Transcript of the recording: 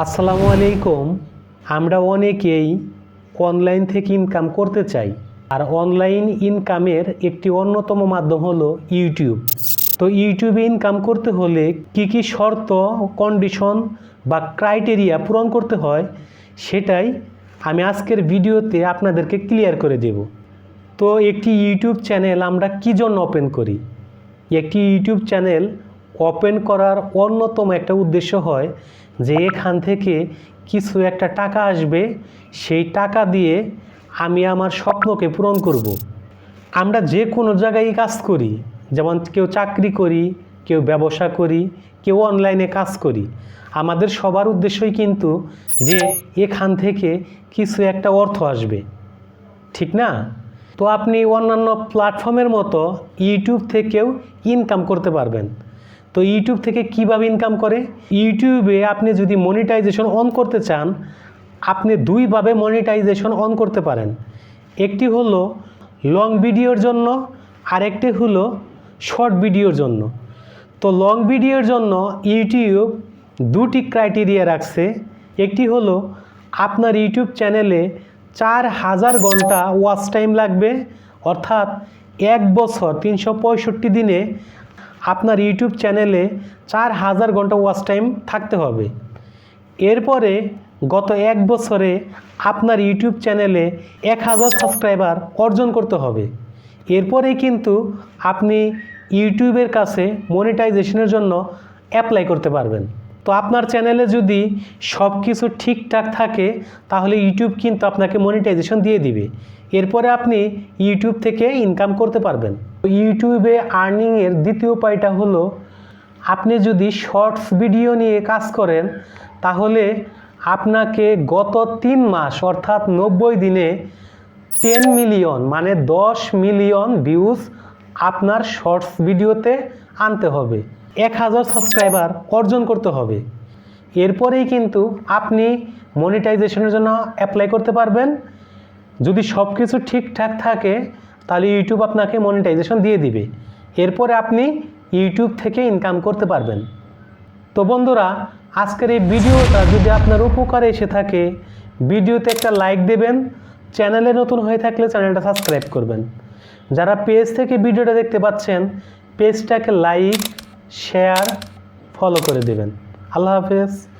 আসসালামু আলাইকুম। আমরা অনেকেই অনলাইন থেকে ইনকাম করতে চাই, আর অনলাইন ইনকামের একটি অন্যতম মাধ্যম হলো ইউটিউব তো ইউটিউবে ইনকাম করতে হলে কি কি শর্ত কন্ডিশন বা ক্রাইটেরিয়া পূরণ করতে হয়, সেটাই আমি আজকের ভিডিওতে আপনাদেরকে ক্লিয়ার করে দেব। তো একটি ইউটিউব চ্যানেল আমরা কী জন্য ওপেন করি? একটি ইউটিউব চ্যানেল ওপেন করার অন্যতম একটা উদ্দেশ্য হয় যে এখান থেকে কিছু একটা টাকা আসবে, সেই টাকা দিয়ে আমি আমার স্বপ্নকে পূরণ করব। আমরা যে কোনো জায়গায় কাজ করি। যেমন কেউ চাকরি করি, কেউ ব্যবসা করি, কেউ অনলাইনে কাজ করি। আমাদের সবার উদ্দেশ্যই কিন্তু যে এখান থেকে কিছু একটা অর্থ আসবে। ঠিক না? তো আপনি অন্যান্য প্ল্যাটফর্মের মতো ইউটিউব থেকেও ইনকাম করতে পারবেন। তো ইউটিউব থেকে কীভাবে ইনকাম করে? ইউটিউবে আপনি যদি মনিটাইজেশন অন করতে চান, আপনি দুইভাবে মনিটাইজেশন অন করতে পারেন। একটি হলো লং ভিডিওর জন্য, আরেকটি হলো শর্ট ভিডিওর জন্য। তো লং ভিডিওর জন্য ইউটিউব দুটি ক্রাইটেরিয়া রাখছে। একটি হলো আপনার ইউটিউব চ্যানেলে চার হাজার ঘণ্টা ওয়াচ টাইম লাগবে, অর্থাৎ এক বছর তিনশো পঁয়ষট্টি দিনে আপনার ইউটিউব চ্যানেলে চার হাজার ঘণ্টা ওয়াচ টাইম থাকতে হবে। এরপরে গত এক বছরে আপনার ইউটিউব চ্যানেলে এক হাজার সাবস্ক্রাইবার অর্জন করতে হবে। এরপরে কিন্তু আপনি ইউটিউবের কাছে মনিটাইজেশনের জন্য অ্যাপ্লাই করতে পারবেন। তো আপনার চ্যানেলে যদি সব কিছু ঠিকঠাক থাকে, তাহলে ইউটিউব কিন্তু আপনাকে মনিটাইজেশন দিয়ে দিবে। এরপরে আপনি ইউটিউব থেকে ইনকাম করতে পারবেন। ইউটিউবে আর্নিংয়ের দ্বিতীয় উপায়টা হলো, আপনি যদি শর্টস ভিডিও নিয়ে কাজ করেন, তাহলে আপনাকে গত তিন মাস, অর্থাৎ নব্বই দিনে টেন মিলিয়ন মানে দশ মিলিয়ন ভিউজ আপনার শর্টস ভিডিওতে আনতে হবে। এক হাজার সাবস্ক্রাইবার অর্জন করতে হবে। এরপরেই কিন্তু আপনি মনিটাইজেশনের জন্য অ্যাপ্লাই করতে পারবেন। যদি সব কিছু ঠিকঠাক থাকে, তাহলে ইউটিউব আপনাকে মনিটাইজেশন দিয়ে দিবে। এরপরে আপনি ইউটিউব থেকে ইনকাম করতে পারবেন। তো বন্ধুরা, আজকের এই ভিডিওটা যদি আপনার উপকারে এসে থাকে, ভিডিওতে একটা লাইক দেবেন, চ্যানেলে নতুন হয়ে থাকলে চ্যানেলটা সাবস্ক্রাইব করবেন। যারা পেজ থেকে ভিডিওটা দেখতে পাচ্ছেন পেজটাকে লাইক শেয়ার ফলো করে দেবেন। আল্লাহ হাফেজ।